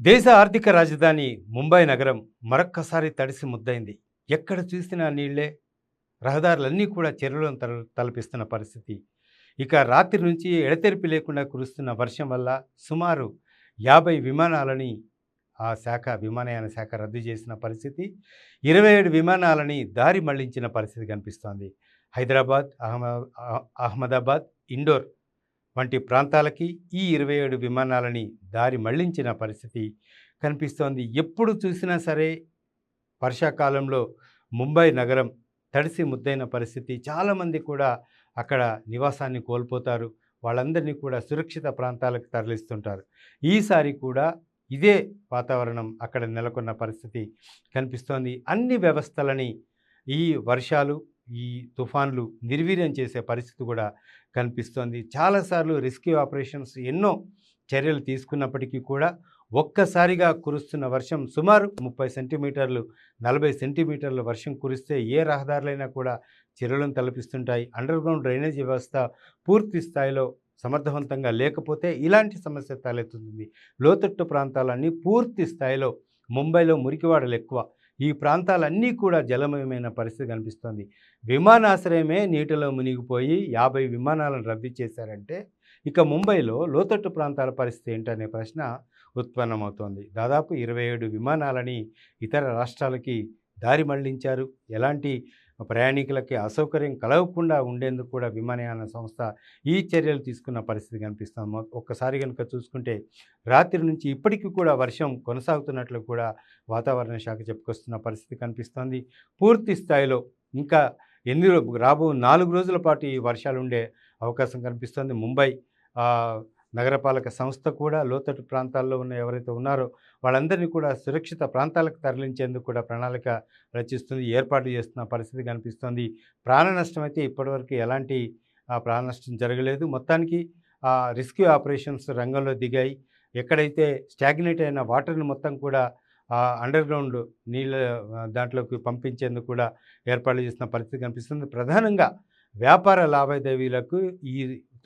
దేశ ఆర్థిక రాజధాని ముంబై నగరం మరొక్కసారి తడిసి ముద్దైంది. ఎక్కడ చూసినా నీళ్ళే రహదారులన్నీ కూడా చెరువులను తల తలపిస్తున్న పరిస్థితి. ఇక రాత్రి నుంచి ఎడతెరిపి లేకుండా కురుస్తున్న వర్షం వల్ల సుమారు యాభై విమానాలని ఆ శాఖ విమానయాన శాఖ రద్దు చేసిన పరిస్థితి ఇరవై ఏడు విమానాలని దారి మళ్ళించిన పరిస్థితి కనిపిస్తోంది. హైదరాబాద్ అహ్మ అహ్మదాబాద్ ఇండోర్ వంటి ప్రాంతాలకి ఈ ఇరవై ఏడు విమానాలని దారి మళ్ళించిన పరిస్థితి కనిపిస్తోంది. ఎప్పుడు చూసినా సరే వర్షాకాలంలో ముంబై నగరం తడిసి ముద్దైన పరిస్థితి. చాలామంది కూడా అక్కడ నివాసాన్ని కోల్పోతారు. వాళ్ళందరినీ కూడా సురక్షిత ప్రాంతాలకు తరలిస్తుంటారు. ఈసారి కూడా ఇదే వాతావరణం అక్కడ నెలకొన్న పరిస్థితి కనిపిస్తోంది. అన్ని వ్యవస్థలని ఈ వర్షాలు ఈ తుఫాన్లు నిర్వీర్యం చేసే పరిస్థితి కూడా కనిపిస్తోంది. చాలాసార్లు రెస్క్యూ ఆపరేషన్స్ ఎన్నో చర్యలు తీసుకున్నప్పటికీ కూడా ఒక్కసారిగా కురుస్తున్న వర్షం సుమారు ముప్పై సెంటీమీటర్లు నలభై సెంటీమీటర్ల వర్షం కురిస్తే ఏ రహదారులైనా కూడా చెరువులను తలపిస్తుంటాయి. అండర్ గ్రౌండ్ డ్రైనేజ్ వ్యవస్థ పూర్తి స్థాయిలో సమర్థవంతంగా లేకపోతే ఇలాంటి సమస్య తలెత్తుతుంది. లోతట్టు ప్రాంతాలన్నీ పూర్తి స్థాయిలో ముంబైలో మురికివాడలు ఎక్కువ. ఈ ప్రాంతాలన్నీ కూడా జలమయమైన పరిస్థితి కనిపిస్తోంది. విమానాశ్రయమే నీటిలో మునిగిపోయి యాభై విమానాలను రద్దు చేశారంటే ఇక ముంబైలో లోతట్టు ప్రాంతాల పరిస్థితి ఏంటనే ప్రశ్న ఉత్పన్నమవుతోంది. దాదాపు ఇరవై ఏడు విమానాలని ఇతర రాష్ట్రాలకి దారి మళ్ళించారు. ఎలాంటి ప్రయాణికులకి అసౌకర్యం కలగకుండా ఉండేందుకు కూడా విమానయాన సంస్థ ఈ చర్యలు తీసుకున్న పరిస్థితి కనిపిస్తుంది ఒక్కసారి కనుక చూసుకుంటే రాత్రి నుంచి ఇప్పటికీ కూడా వర్షం కొనసాగుతున్నట్లు కూడా వాతావరణ శాఖ చెప్పుకొస్తున్న పరిస్థితి కనిపిస్తోంది. పూర్తి స్థాయిలో ఇంకా ఎన్ని రాబో నాలుగు రోజుల పాటు ఈ వర్షాలు ఉండే అవకాశం కనిపిస్తుంది. ముంబై నగరపాలక సంస్థ కూడా లోతట్టు ప్రాంతాల్లో ఉన్న ఎవరైతే ఉన్నారో వాళ్ళందరినీ కూడా సురక్షిత ప్రాంతాలకు తరలించేందుకు కూడా ప్రణాళిక రచిస్తుంది ఏర్పాటు చేస్తున్న పరిస్థితి కనిపిస్తోంది. ప్రాణ నష్టం అయితే ఇప్పటివరకు ఎలాంటి ఆ, ప్రాణ నష్టం జరగలేదు. మొత్తానికి ఆ, రెస్క్యూ ఆపరేషన్స్ రంగంలో దిగాయి. ఎక్కడైతే స్టాగ్నేట్ అయిన వాటర్ని మొత్తం కూడా అండర్ గ్రౌండ్ నీళ్ళ దాంట్లోకి పంపించేందుకు కూడా ఏర్పాట్లు చేసిన పరిస్థితి కనిపిస్తుంది. ప్రధానంగా వ్యాపార లావాదేవీలకు ఈ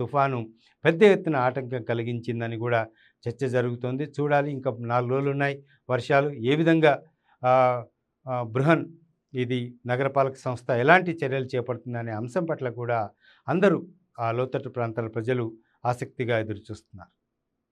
తుఫాను పెద్ద ఎత్తున ఆటంకం కలిగించిందని కూడా చర్చ జరుగుతోంది. చూడాలి ఇంకా నాలుగు రోజులు ఉన్నాయి వర్షాలు ఏ విధంగా బృహన్ ఇది నగరపాలక సంస్థ ఎలాంటి చర్యలు చేపడుతుందనే అంశం పట్ల కూడా అందరూ ఆ లోతట్టు ప్రాంతాల ప్రజలు ఆసక్తిగా ఎదురుచూస్తున్నారు.